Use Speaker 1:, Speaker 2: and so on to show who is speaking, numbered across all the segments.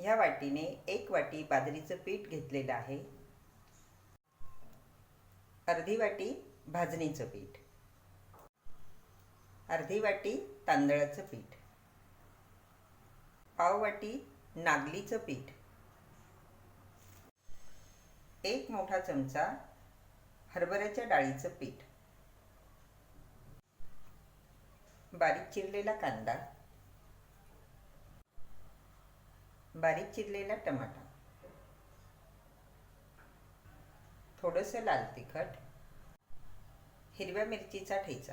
Speaker 1: ह्या वाटीने एक वाटी बाजरीचं पीठ घेतलेलं आहे. अर्धी वाटी भाजणीचं पीठ. अर्धी वाटी तांदळाचं पीठ. पाव वाटी नागलीचं पीठ. एक मोठा चमचा हरभऱ्याच्या डाळीचं पीठ. बारीक चिरलेला कांदा. बारीक चिरलेला टमाटा. थोडंसं लाल तिखट हिरव्या मिरचीचा ठेचा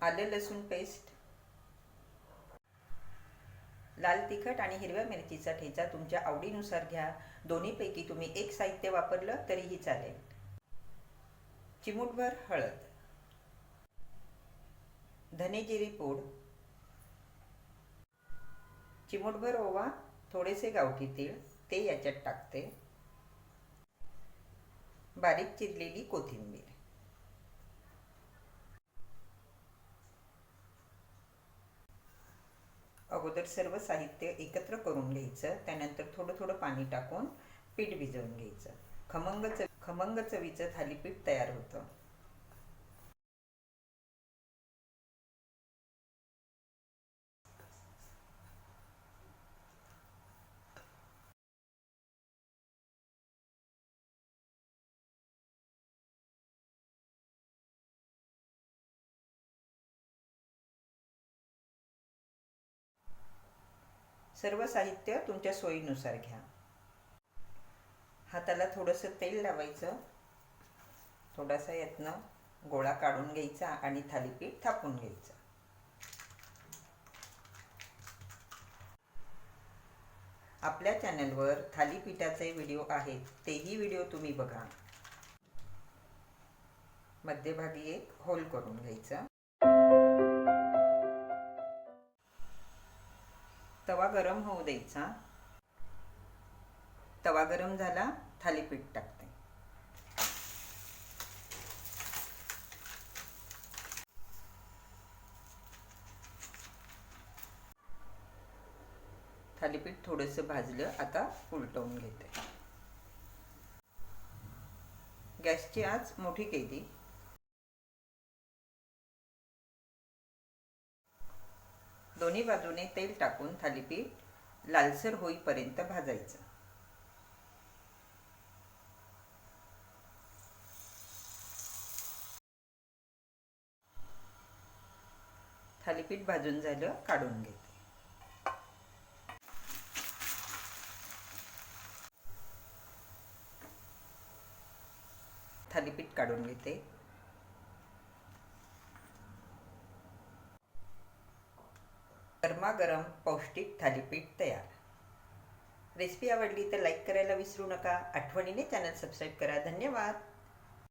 Speaker 1: आलं लसूण पेस्ट. लाल तिखट आणि हिरव्या मिरचीचा ठेचा तुमच्या आवडीनुसार घ्या. दोन्हीपैकी तुम्ही एक साहित्य वापरलं तरीही चालेल. चिमूटभर हळद. धने जिरी पूड. चिमूटभर ओवा थोडेसे गावठी तीळ ते याच्यात टाकते. बारीक चिरलेली कोथिंबीर. अगोदर सर्व साहित्य एकत्र करून घ्यायचं त्यानंतर थोडं थोडं पाणी टाकून पीठ भिजवून घ्यायचं. खमंग चव खमंग चवीचं थालीपीठ तयार होतं. सर्व साहित्य तुमच्या सोयीनुसार घ्या. हाताला थोडंसं तेल लावायचं. थोडासा यातनं गोळा काढून घ्यायचा आणि थालीपीठ थापून घ्यायचं. आपल्या चॅनलवर थालीपीठाचे व्हिडिओ आहेत तेही व्हिडिओ तुम्ही बघा. मध्यभागी एक होल करून घ्यायचं. गरम होऊ द्यायचा. तवा गरम झाला थालीपीठ टाकते. थालीपीठ थोडंसं भाजलं आता उलटवून घेते. गॅसची आज मोठी केली दोन्ही बाजूने तेल टाकून थालीपीठ लालसर होईपर्यंत भाजायचं. थालीपीठ भाजून झालं काढून घेते. थालीपीठ काढून घेते. गरमागरम पौष्टिक थालीपीठ तयार. रेसिपी आवडली तर लाईक करायला विसरू नका. आठवणीने चॅनल सबस्क्राईब करा. धन्यवाद.